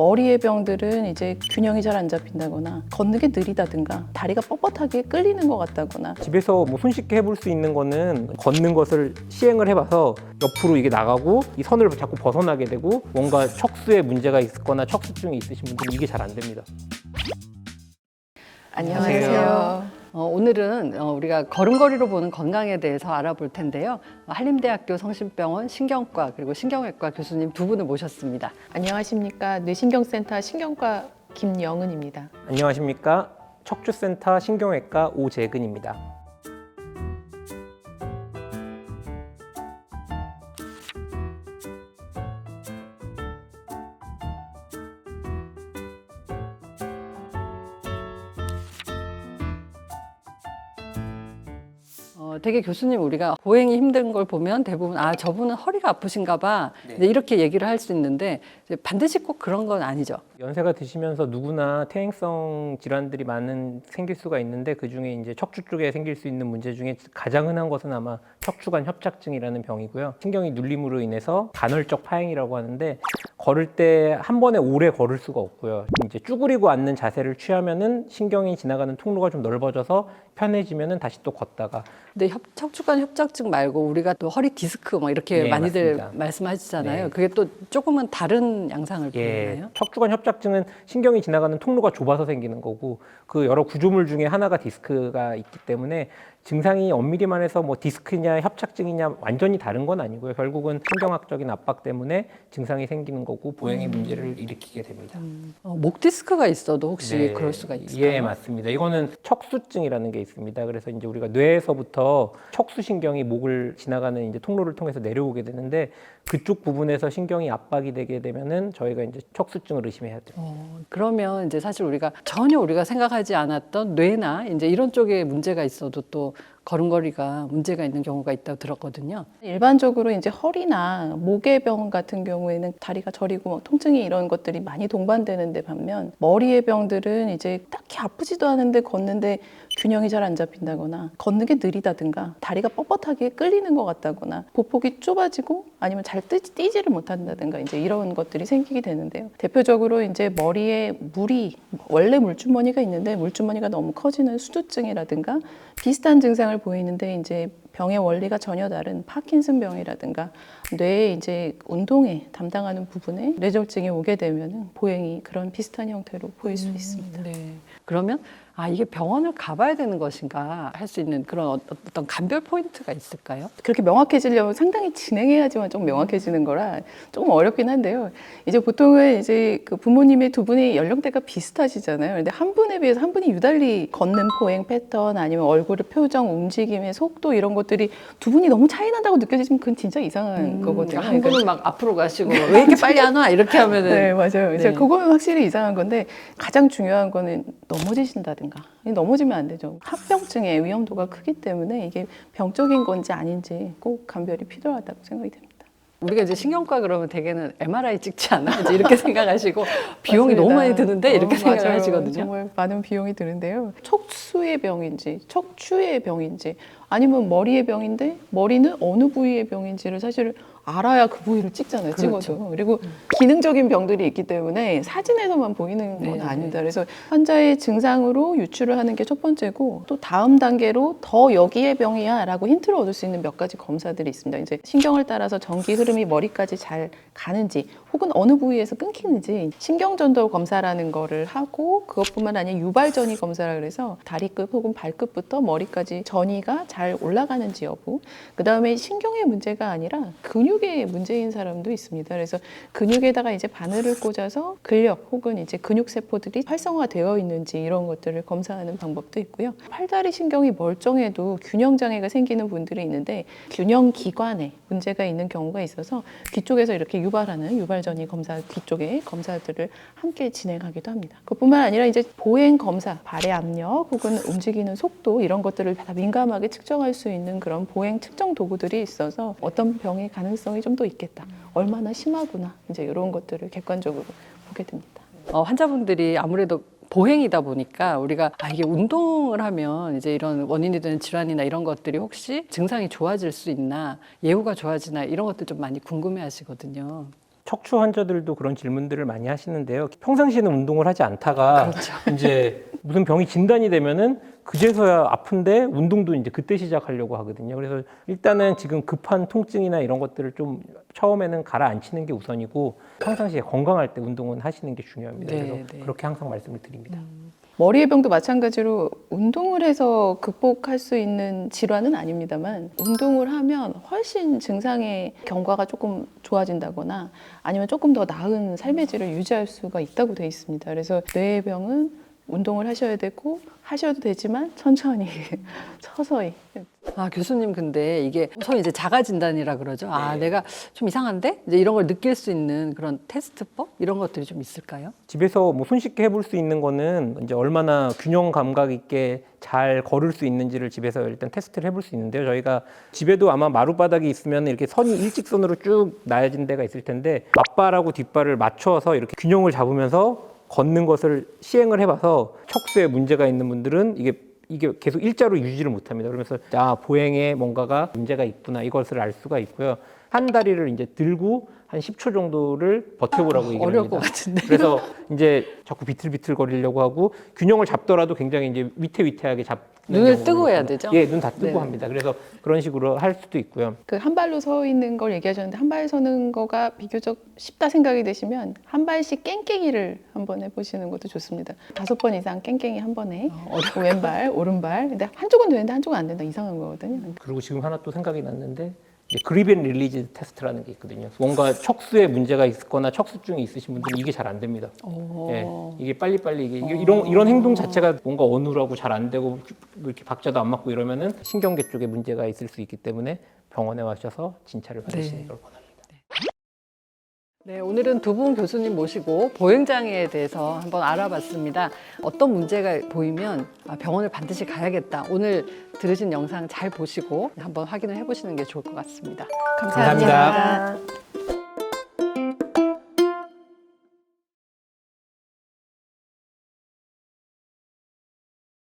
머리의 병들은 이제 균형이 잘 안 잡힌다거나 걷는 게 느리다든가 다리가 뻣뻣하게 끌리는 것 같다거나 집에서 뭐 손쉽게 해볼 수 있는 거는 걷는 것을 시행을 해봐서 옆으로 이게 나가고 이 선을 자꾸 벗어나게 되고 뭔가 척수에 문제가 있거나 척수증이 있으신 분들은 이게 잘 안 됩니다. 안녕하세요. 어, 오늘은 어, 우리가 걸음걸이로 보는 건강에 대해서 알아볼 텐데요. 어, 한림대학교 성심병원 신경과 그리고 신경외과 교수님 두 분을 모셨습니다. 안녕하십니까 뇌신경센터 신경과 김영은입니다. 안녕하십니까? 척추센터 신경외과 오재근입니다. 되게 교수님 우리가 보행이 힘든 걸 보면 대부분 아 저분은 허리가 아프신가 봐 이제 이렇게 얘기를 할 수 있는데 이제 반드시 꼭 그런 건 아니죠. 연세가 드시면서 누구나 퇴행성 질환들이 많은 생길 수가 있는데 그 중에 이제 척추 쪽에 생길 수 있는 문제 중에 가장 흔한 것은 아마 척추관 협착증이라는 병이고요. 신경이 눌림으로 인해서 간헐적 파행이라고 하는데 걸을 때 한 번에 오래 걸을 수가 없고요. 이제 쭈그리고 앉는 자세를 취하면은 신경이 지나가는 통로가 좀 넓어져서 편해지면은 다시 또 걷다가 근데 협, 척추관 협착증 말고 우리가 또 허리 디스크 뭐 이렇게 네, 많이들 맞습니다. 말씀하시잖아요. 네. 그게 또 조금은 다른 양상을 예, 보이나요? 척추관 협착증은 신경이 지나가는 통로가 좁아서 생기는 거고 그 여러 구조물 중에 하나가 디스크가 있기 때문에 증상이 엄밀히만 해서 뭐 디스크냐 협착증이냐 완전히 다른 건 아니고요. 결국은 신경학적인 압박 때문에 증상이 생기는 거고 보행의 음. 문제를 일으키게 됩니다. 어, 목 디스크가 있어도 혹시 네, 그럴 수가 있을까요? 예, 맞습니다. 이거는 척수증이라는 게 있습니다. 그래서 이제 우리가 뇌에서부터 척수신경이 목을 지나가는 이제 통로를 통해서 내려오게 되는데 그쪽 부분에서 신경이 압박이 되게 되면은 저희가 이제 척수증을 의심해야 돼요. 어, 그러면 이제 사실 우리가 전혀 우리가 생각하지 않았던 뇌나 이제 이런 쪽에 문제가 있어도 또 걸음걸이가 문제가 있는 경우가 있다고 들었거든요. 일반적으로 이제 허리나 목의 병 같은 경우에는 다리가 저리고 뭐 통증이 이런 것들이 많이 동반되는데 반면 머리의 병들은 이제 딱히 아프지도 않은데 걷는데 균형이 잘 안 잡힌다거나 걷는 게 느리다든가 다리가 뻣뻣하게 끌리는 것 같다거나 보폭이 좁아지고 아니면 잘 뛰, 뛰지를 못한다든가 이제 이런 것들이 생기게 되는데요. 대표적으로 이제 머리에 물이 원래 물주머니가 있는데 물주머니가 너무 커지는 수두증이라든가 비슷한 증상을 보이는데 이제 병의 원리가 전혀 다른 파킨슨 병이라든가 뇌에 이제 운동에 담당하는 부분에 뇌졸중이 오게 되면은 보행이 그런 비슷한 형태로 보일 수 있습니다. 네. 그러면 아 이게 병원을 가봐야 되는 것인가 할 수 있는 그런 어- 어떤 감별 포인트가 있을까요? 그렇게 명확해지려면 상당히 진행해야지만 좀 명확해지는 거라 조금 어렵긴 한데요. 이제 보통은 이제 그 부모님의 두 분이 연령대가 비슷하시잖아요. 근데 한 분에 비해서 한 분이 유달리 걷는 보행 패턴 아니면 얼굴의 표정, 움직임의 속도 이런 것들이 두 분이 너무 차이 난다고 느껴지면 그건 진짜 이상한 거거든요. 한 그러니까 분은 막 앞으로 가시고 왜 이렇게 빨리 안 와? 이렇게 하면은 네, 맞아요. 이제 네. 그거는 확실히 이상한 건데 가장 중요한 거는 넘어지신다 든가. 넘어지면 안 되죠. 합병증의 위험도가 크기 때문에 이게 병적인 건지 아닌지 꼭 감별이 필요하다고 생각이 됩니다. 우리가 이제 신경과 그러면 대개는 MRI 찍지 않아? 이렇게 생각하시고 비용이. 너무 많이 드는데 이렇게 어, 생각을 맞아요. 하시거든요. 정말 많은 비용이 드는데요. 척수의 병인지 척추의 병인지 아니면 머리의 병인데 머리는 어느 부위의 병인지를 사실 알아야 그 부위를 찍잖아요. 그렇죠. 찍어서. 그리고 기능적인 병들이 있기 때문에 사진에서만 보이는 건 네, 네. 아닙니다. 그래서 환자의 증상으로 유추를 하는 게 첫 번째고 또 다음 단계로 더 여기의 병이야 라고 힌트를 얻을 수 있는 몇 가지 검사들이 있습니다. 이제 신경을 따라서 전기 흐름이 머리까지 잘 가는지 혹은 어느 부위에서 끊기는지 신경전도 검사라는 거를 하고 그것뿐만 아니라 유발전이 검사라 그래서 다리끝 혹은 발끝부터 머리까지 전이가 잘 올라가는지 여부 그 다음에 신경의 문제가 아니라 근육의 문제인 사람도 있습니다. 그래서 근육에다가 이제 바늘을 꽂아서 근력 혹은 이제 근육 세포들이 활성화되어 있는지 이런 것들을 검사하는 방법도 있고요. 팔다리 신경이 멀쩡해도 균형 장애가 생기는 분들이 있는데 균형 기관에 문제가 있는 경우가 있어서 귀 쪽에서 이렇게 유발하는 유발전이 검사 귀 쪽에 검사들을 함께 진행하기도 합니다. 그뿐만 아니라 이제 보행 검사, 발의 압력 혹은 움직이는 속도 이런 것들을 다 민감하게 측정 할 수 있는 그런 보행 측정 도구들이 있어서 어떤 병의 가능성이 좀 더 있겠다. 얼마나 심하구나. 이제 이런 것들을 객관적으로 보게 됩니다. 어, 환자분들이 아무래도 보행이다 보니까 우리가 아 이게 운동을 하면 이제 이런 원인이 되는 질환이나 이런 것들이 혹시 증상이 좋아질 수 있나 예후가 좋아지나 이런 것들 좀 많이 궁금해 하시거든요. 척추 환자들도 그런 질문들을 많이 하시는데요. 평상시에는 운동을 하지 않다가 이제 무슨 병이 진단이 되면은 그제서야 아픈데 운동도 이제 그때 시작하려고 하거든요. 그래서 일단은 지금 급한 통증이나 이런 것들을 좀 처음에는 가라앉히는 게 우선이고 평상시에 건강할 때 운동은 하시는 게 중요합니다. 네, 그래서 네. 그렇게 항상 말씀을 드립니다. 머리의 병도 마찬가지로 운동을 해서 극복할 수 있는 질환은 아닙니다만 운동을 하면 훨씬 증상의 경과가 조금 좋아진다거나 아니면 조금 더 나은 삶의 질을 유지할 수가 있다고 돼 있습니다. 그래서 뇌의 병은 운동을 하셔야 되고 하셔도 되지만 천천히 서서히 아 교수님 근데 이게 소위 이제 자가 진단이라 그러죠. 아 네. 내가 좀 이상한데 이제 이런 걸 느낄 수 있는 그런 테스트법 이런 것들이 좀 있을까요? 집에서 뭐 손쉽게 해볼 수 있는 거는 이제 얼마나 균형 감각 있게 잘 걸을 수 있는지를 집에서 일단 테스트를 해볼 수 있는데요. 저희가 집에도 아마 마룻바닥이 있으면 이렇게 선이 일직선으로 쭉 나여진 데가 있을 텐데 앞발하고 뒷발을 맞춰서 이렇게 균형을 잡으면서 걷는 것을 시행을 해봐서 척수에 문제가 있는 분들은 이게 이게 계속 일자로 유지를 못합니다. 그러면서 아 보행에 뭔가가 문제가 있구나 이것을 알 수가 있고요. 한 다리를 이제 들고 한 10초 정도를 버텨보라고 얘기를 어려울 합니다. 것 같은데. 그래서 이제 자꾸 비틀비틀 거리려고 하고 균형을 잡더라도 굉장히 이제 위태위태하게 잡는 눈을 뜨고 해야. 되죠? 예, 눈 다 뜨고 네. 합니다. 그래서 그런 식으로 할 수도 있고요. 그 한 발로 서 있는 걸 얘기하셨는데 한 발 서는 거가 비교적 쉽다 생각이 되시면 한 발씩 깽깽이를 한번 해보시는 것도 좋습니다. 다섯 번 이상 깽깽이 한 번에 그 왼발, 오른발. 근데 한쪽은 되는데 한쪽은 안 된다 이상한 거거든요. 그리고 지금 하나 또 생각이 났는데 앤 릴리즈 테스트라는 게 있거든요. 뭔가 척수에 문제가 있거나 척수증이 있으신 분들은 이게 잘 안 됩니다. 오. 예, 이게 빨리빨리 이게 이게 이런 이런 행동 자체가 뭔가 어눌하고 잘 안 되고 뭐 이렇게 박자도 안 맞고 이러면은 신경계 쪽에 문제가 있을 수 있기 때문에 병원에 와셔서 진찰을 받으시는 네. 걸 권합니다. 네, 오늘은 두 분 교수님 모시고 보행장애에 대해서 한번 알아봤습니다. 어떤 문제가 보이면 아, 병원을 반드시 가야겠다. 오늘 들으신 영상 잘 보시고 한번 확인을 해보시는 게 좋을 것 같습니다. 감사합니다. 감사합니다. 감사합니다.